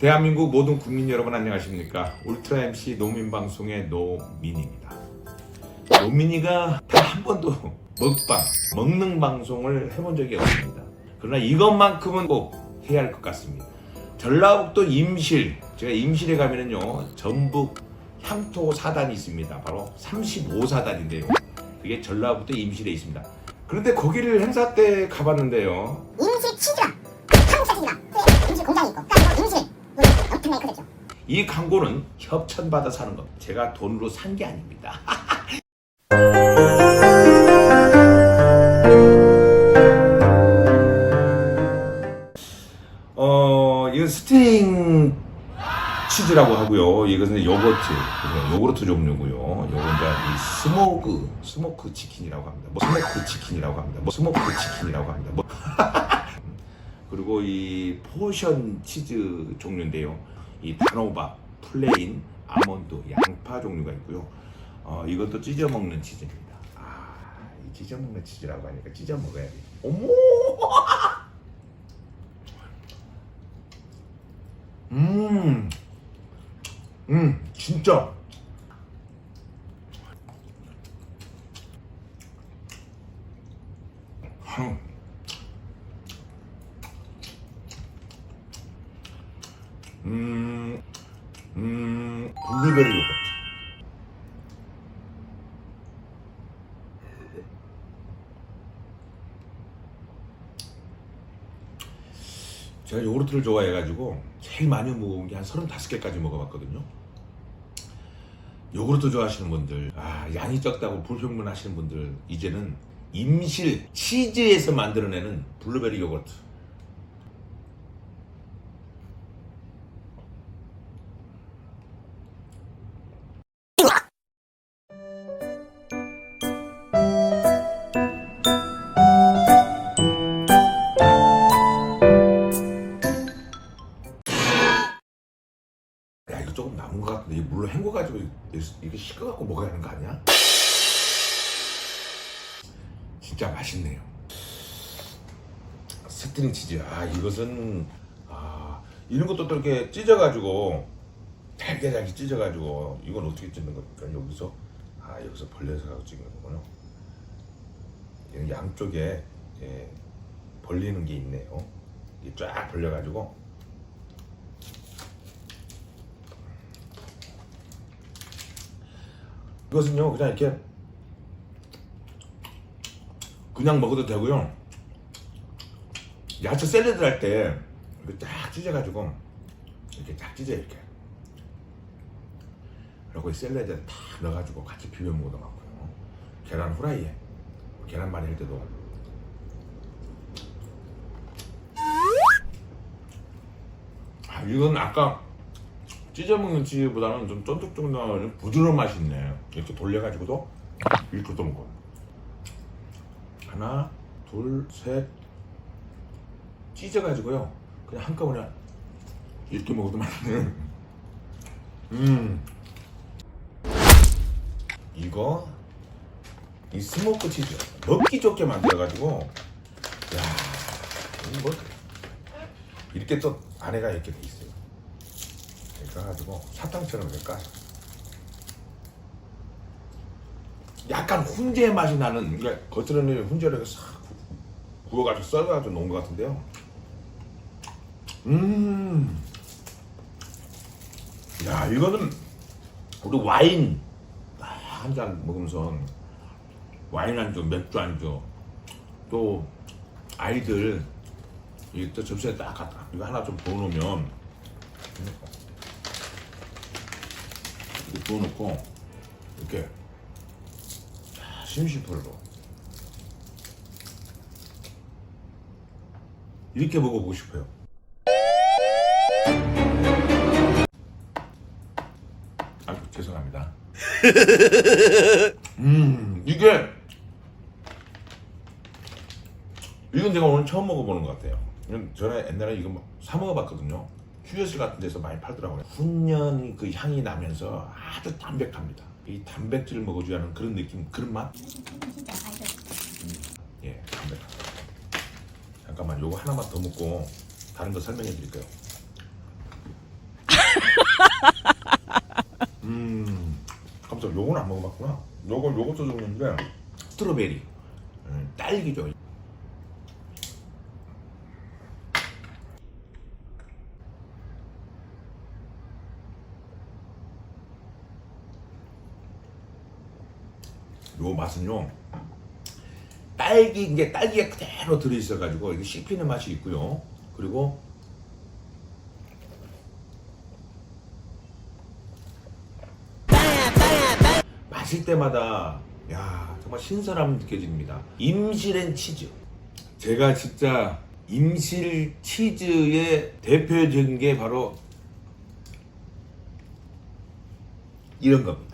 대한민국 모든 국민 여러분 안녕하십니까? 울트라 MC 노민 방송의 노민입니다. 노민이가 단 한 번도 먹방, 먹는 방송을 해본 적이 없습니다. 그러나 이것만큼은 꼭 해야 할 것 같습니다. 전라북도 임실, 제가 임실에 가면은요, 전북 향토 사단이 있습니다. 바로 35사단인데요. 그게 전라북도 임실에 있습니다. 그런데 거기를 행사 때 가봤는데요. 임실 치즈랑 한국 사진이랑 그 임실 공장이 있고 그러니까 임실 엄청나게 커졌죠 이 광고는 협찬받아 사는 것. 제가 돈으로 산 게 아닙니다. 어, 이거 스팅 치즈라고 하고요. 이것은 요거트, 요구르트 종류고요. 요거 이제 이 스모그, 스모크 치킨이라고 합니다. 뭐 스모크 치킨이라고 합니다. 뭐 스모크 치킨이라고 합니다. 뭐 그리고 이 포션 치즈 종류인데요. 이 단호박, 플레인, 아몬드, 양파 종류가 있고요. 어, 이것도 찢어 먹는 치즈입니다. 아, 이 찢어 먹는 치즈라고 하니까 찢어 먹어야 돼. 어머! 음, 음, 진짜. 음, 음, 블루베리 요거트. 제가 요구르트를 좋아해가지고 제일 많이 먹은 게 한 35개까지 먹어봤거든요. 요구르트 좋아하시는 분들, 아, 양이 적다고 불평문 하시는 분들, 이제는 임실 치즈에서 만들어내는 블루베리 요거트. 이게 식어갖고 먹어야 하는 거 아니야? 진짜 맛있네요. 스트링 치즈 아 이것은 아 이런 것도 또 이렇게 찢어가지고 잘게 잘게 찢어가지고 이건 어떻게 찢는 겁니까? 여기서? 아 여기서 벌려서 거군요 여기 양쪽에 예, 벌리는 게 있네요. 이게 쫙 벌려가지고 이것은요 그냥 이렇게 그냥 먹어도 되고요. 야채 샐러드 할 때 이렇게 쫙 찢어가지고 이렇게 쫙 찢어 이렇게. 그리고 이 샐러드에 다 넣어가지고 같이 비벼 먹어도 많고요. 계란 후라이에 계란말이 할 때도. 아 이건 아까 찢어 먹는 치즈보다는 좀 쫀득쫀득한 부드러운 맛이 있네. 이렇게 돌려가지고도 이렇게 또 먹어. 하나, 둘, 셋. 찢어가지고요. 그냥 한꺼번에 이렇게 먹어도 맛있네. 음. 이거 이 스모크 치즈 먹기 좋게 만들어가지고 야 이거 뭐 이렇게 또 안에가 이렇게 돼 있어요. 까가지고 사탕처럼 이렇게 까서 약간 훈제 맛이 나는 그러니까 겉으로는 훈제를 이렇게 싹 구- 구워가지고 썰어가지고 놓은 것 같은데요. 음, 야 이거는 우리 와인. 한 잔 먹으면서 와인 안주, 맥주 안주 또 아이들 이또 접시에 딱 갖다 이거 하나 좀 부어놓으면 부어놓고 이렇게 심심풀로 이렇게 먹어보고 싶어요. 아 죄송합니다. 음 이게 이건 제가 오늘 처음 먹어보는 것 같아요. 전에 옛날에 이거 뭐사 먹어봤거든요. 휴게실 같은 데서 많이 팔더라고요. 훈연 그 향이 나면서 아주 담백합니다. 이 단백질을 먹어줘야 하는 그런 느낌, 그런 맛. 음, 예, 담백합니다. 잠깐만, 요거 하나만 더 먹고 다른 거 설명해 드릴게요. 음, 깜짝 요건 안 먹어봤구나. 요거 요것도 좋은데 스트로베리, 음, 딸기죠. 요 맛은요. 딸기 이게 딸기가 그대로 들어 있어 가지고 이게 씹히는 맛이 있고요. 그리고 마실 때마다 야 정말 신선함 느껴집니다. 임실앤 치즈. 제가 진짜 임실 치즈의 대표적인 게 바로 이런 겁니다.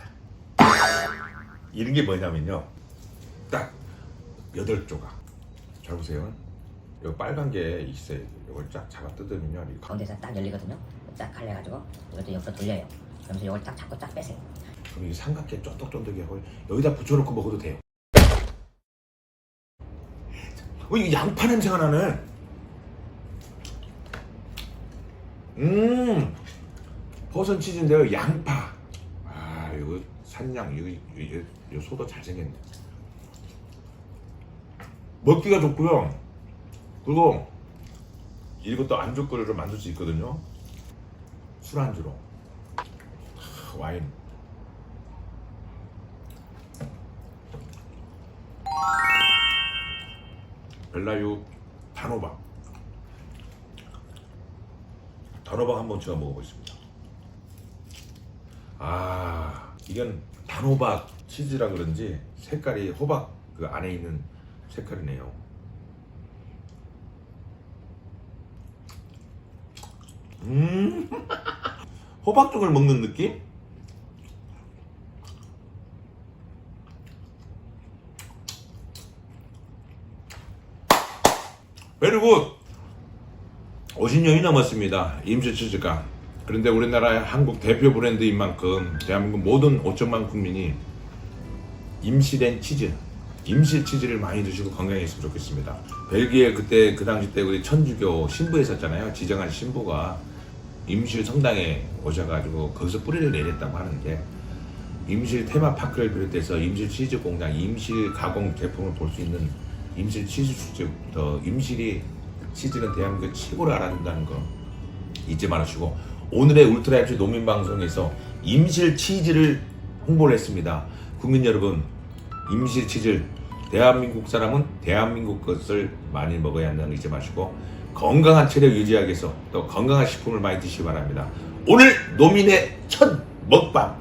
이런 게 뭐냐면요. 딱 여덟 조각. 잘 보세요. 여기 빨간 게 있어요. 이걸 쫙 잡아 뜯으면요. 이 가운데서 딱 열리거든요. 딱 갈려가지고 이것도 옆으로 돌려요. 그러면서 이걸 딱 잡고 딱 빼세요. 그럼 이 삼각대 쫀득쫀득하고 여기다 붙여놓고 먹어도 돼요. 어, 이거 양파 냄새가 나네. 음, 버섯 치즈인데요, 양파. 산양, 이거, 이거, 이거 소도 잘생겼네. 먹기가 좋고요. 그리고 이것도 안주거리로 만들 수 있거든요. 술안주로. 하, 와인. 벨라유 단호박 단호박 한번 제가 먹어보겠습니다 아 이건 단호박 치즈라 그런지 색깔이 호박 그 안에 있는 색깔이네요. 음. 호박죽을 먹는 느낌? 베리굿 50년이 넘었습니다. 임실 치즈가 그런데 우리나라의 한국 대표 브랜드인 만큼 대한민국 모든 5천만 국민이 임실앤 치즈 임실 치즈를 많이 드시고 건강했으면 좋겠습니다. 벨기에 그때 그 당시 때 우리 천주교 신부 했었잖아요. 지정한 신부가 임실 성당에 오셔가지고 거기서 뿌리를 내렸다고 하는데 임실 테마파크를 비롯해서 임실 치즈 공장, 임실 가공 제품을 볼 수 있는 임실 치즈 축제부터 임실이 치즈는 대한민국 최고로 알아준다는 거 잊지 말으시고 오늘의 울트라 앱시 농민 방송에서 임실 치즈를 홍보를 했습니다. 국민 여러분, 임실 치즈 대한민국 사람은 대한민국 것을 많이 먹어야 한다는 거 잊지 마시고 건강한 체력 유지하기 위해서 또 건강한 식품을 많이 드시기 바랍니다. 오늘 노민의 첫 먹방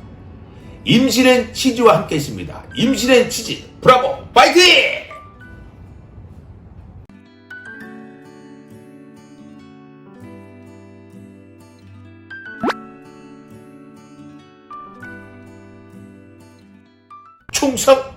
임실앤 치즈와 함께 있습니다. 임실앤 치즈 브라보 파이팅! 충성